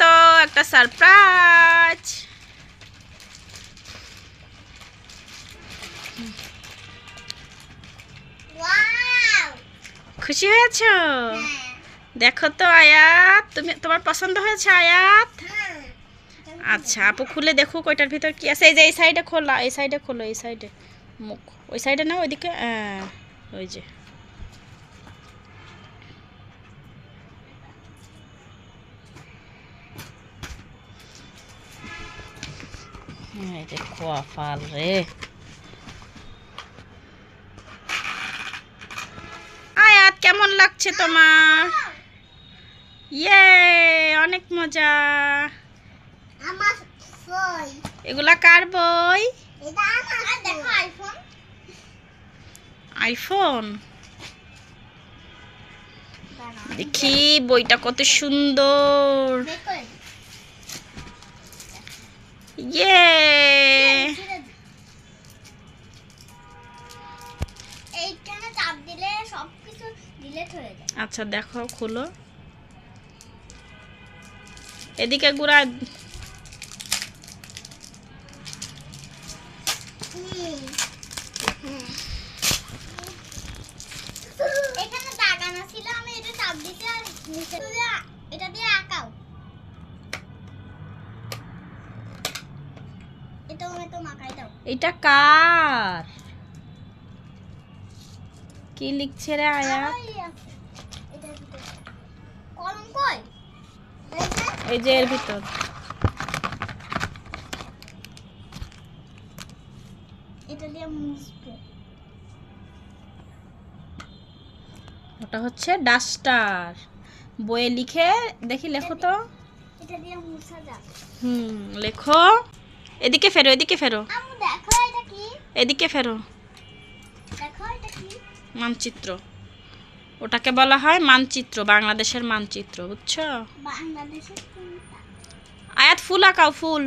তো একটা সারপ্রাইজ খুশি হয়েছো? দেখো তো আয়াত। তুমি তোমার পছন্দ হয়েছে আয়াত? আচ্ছা আপু খুলে দেখো কয়টার ভিতর কি আছে। এই যে এই সাইডে খোলা এই সাইডে খোলো এই সাইডে মুখ ওই সাইডে না ওইদিকে? হ্যাঁ, ওই যে। এই যে খোয়া ফাল রে আয়াত কেমন লাগছে তোমার? ইয়ে অনেক মজা। এগুলা কার বই? এটা আমার দেখো আইফোন আইফোন দেখি বইটা কত সুন্দর। দেখো ইয়ে এইখানে চাপ দিলে সবকিছু ডিলিট হয়ে যায়। আচ্ছা দেখো খুলো। এদিকে গুড়া এখানে দাগানো ছিল আমি এটা চাপ দিতে আর নিচে তুলে এটা দিয়ে আঁকাও এটা আমি তো মাখাই দাও এটা কার? কি লিখছে রে আয়াত কই? এই যে এর ভিতর। ওটা হচ্ছে ডাস্টার। বইয়ে লিখে দেখি লেখো তো। হুম লেখো। এদিকে ফেরো এদিকে ফেরো। এদিকে ফেরো। মানচিত্র। ওটাকে বলা হয় মানচিত্র বাংলাদেশের মানচিত্র বুঝছ? আয়াত ফুল আঁকাও ফুল।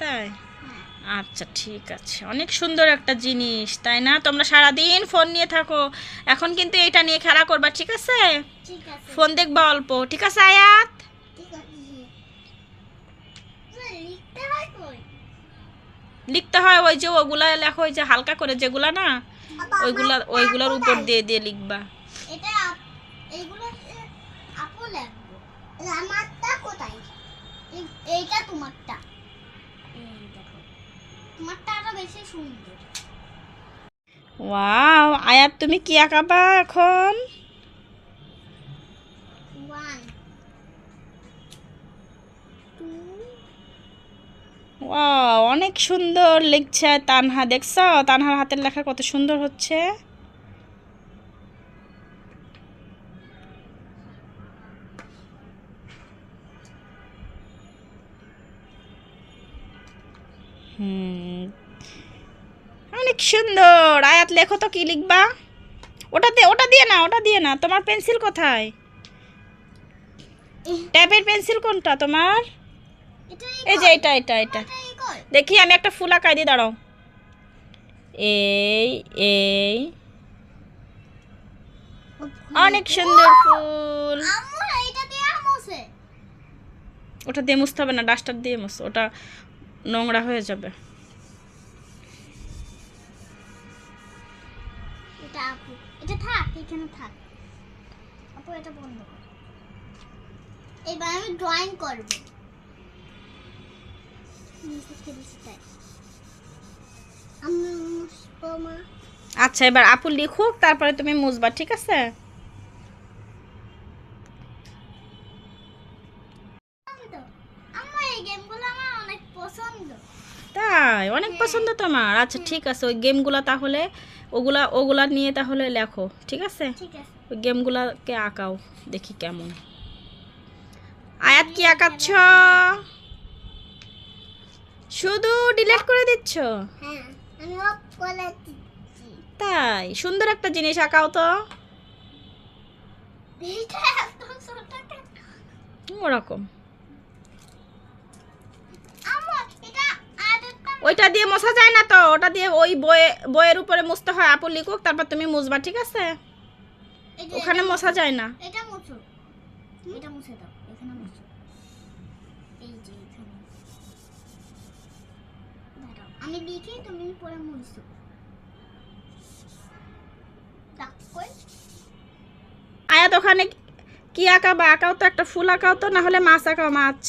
তাই? হ্যাঁ। আচ্ছা ঠিক আছে। অনেক সুন্দর একটা জিনিস তাই না? তোমরা সারাদিন ফোন নিয়ে থাকো। এখন কিন্তু এটা নিয়ে খেলা করবা ঠিক আছে? ঠিক আছে। ফোন দেখবা অল্প ঠিক আছে আয়াত? লিখতে হয় কই? লিখতে হয় ওই যে ওগুলা লেখো ওই যে হালকা করে যেগুলা না ওইগুলা ওইগুলার উপর দিয়ে দিয়ে লিখবা। এটা আপ- এইগুলো আপু লাগবে আমারটা কোথায়? এইটা তোমারটা। দেখো। তোমারটা আরও বেশি সুন্দর। ওয়াও আয়াত তুমি কি আঁকাবা এখন? ওয়াও অনেক সুন্দর লিখছে তানহা দেখছ? তানহার হাতের লেখা কত সুন্দর হচ্ছে। অনেক সুন্দর। আয়াত লেখো তো কি লিখবা? ওটাতে ওটা দিয়ে না ওটা দিয়ে না। তোমার পেন্সিল কোথায়? ট্যাবের পেন্সিল কোনটা তোমার? এই যে এটা এটা এটা। দেখি আমি একটা ফুল আঁকাই দিয়ে দাঁড়াও। এই এই। অনেক সুন্দর ফুল। ওটা দিয়ে মুছতে হবে না ডাস্টার দিয়ে মুছ। ওটা নোংরা হয়ে যাবে। এটা থাক, এখানে থাক। আপু, এটা বন্ধ এবার আমি ড্রয়িং আচ্ছা এবার আপু লিখুক, তারপরে তুমি মুছবা, ঠিক আছে তো আমার এই গেমগুলো আমার অনেক পছন্দ তাই অনেক পছন্দ তোমার আচ্ছা ঠিক আছে ওই গেমগুলো তাহলে ওগুলা ওগুলা নিয়ে তাহলে লেখো ঠিক আছে? ওই গেমগুলাকে আঁকাও দেখি কেমন। আয়াত কি আঁকাচ্ছ? শুধু ডিলিট করে দিচ্ছ? হ্যাঁ তাই সুন্দর একটা জিনিস আঁকাও তো? ওরকম। ওইটা দিয়ে মোছা যায় না তো ওটা দিয়ে ওই বইয়ে বইয়ের উপরে মুছতে হয় আপু লিখুক তারপর তুমি মুছবা ঠিক আছে? ওখানে মোছা যায় না। এটা মুছো। এটা মুছে দাও এখানে মুছো। এই যে এখানে। দাঁড়াও আমি লিখি তুমি পরে মুছো আয়াত ওখানে কি আঁকা বা আঁকাও তো একটা ফুল আঁকাও তো না হলে মাছ আঁকাও মাছ।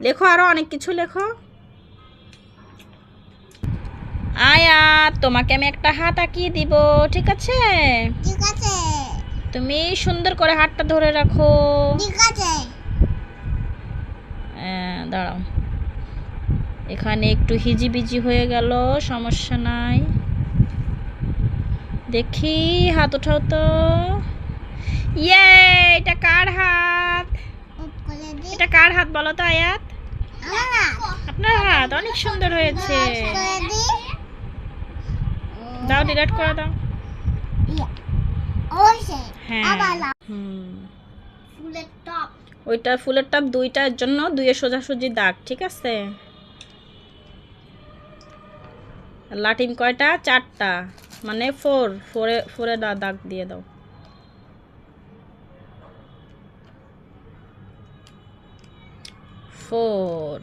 লেখো আরও অনেক কিছু লেখো। আয়াত তোমাকে আমি একটা হাত আঁকিয়ে দিব ঠিক আছে? ঠিক আছে। তুমি সুন্দর করে হাতটা ধরে রাখো। ঠিক আছে। দাঁড়াও। এখানে একটু হিজিবিজি হয়ে গেল সমস্যা নাই। দেখি হাত ওঠাও তো। ইয়ে এটা কার হাত? এটা কার হাত বলো তো আয়াত? আপনার হাত অনেক সুন্দর হয়েছে। দাও, ডিলেট করে দাও। হ্যাঁ। ওইটা ফুলের টাপ দুইটার জন্য দুইয়ে সোজাসুজি দাগ, ঠিক আছে? লাটিম কয়টা? চারটা। মানে ফোর ফোরে ফোরে দাগ দিয়ে দাও। ফোর।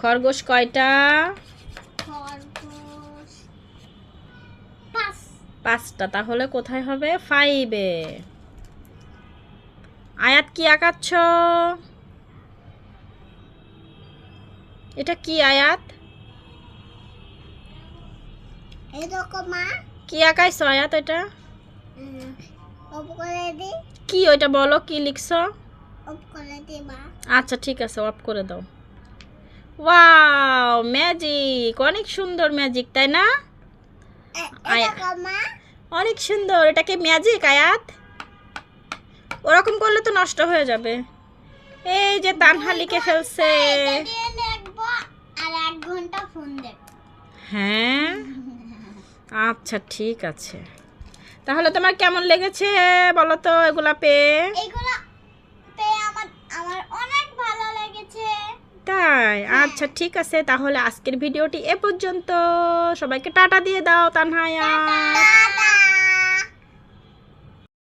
খরগোশ কয়টা? পাঁচটা তাহলে কোথায় হবে? ফাইভে আয়াত কি আঁকাচ্ছ? এটা কি আয়াত? কি আঁকাইছো আয়াত এটা? কি ওইটা বলো কি লিখছো? অফ করে দি আচ্ছা ঠিক আছে অফ করে দাও। ওয়াও ম্যাজিক অনেক সুন্দর ম্যাজিক তাই না? অনেক সুন্দর এটাকে ম্যাজিক আয়াত? ওরকম করলে তো নষ্ট হয়ে যাবে। এই যে তানহা লিখে ফেলছে। হ্যাঁ? আচ্ছা ঠিক আছে। তাহলে তোমার কেমন লেগেছে বলো তো এগুলা এগুলো পেয়ে আমার আমার অনেক ভালো লেগেছে তাই আচ্ছা ঠিক আছে তাহলে আজকের ভিডিওটি এ পর্যন্ত। সবাইকে টাটা দিয়ে দাও তানহায়া।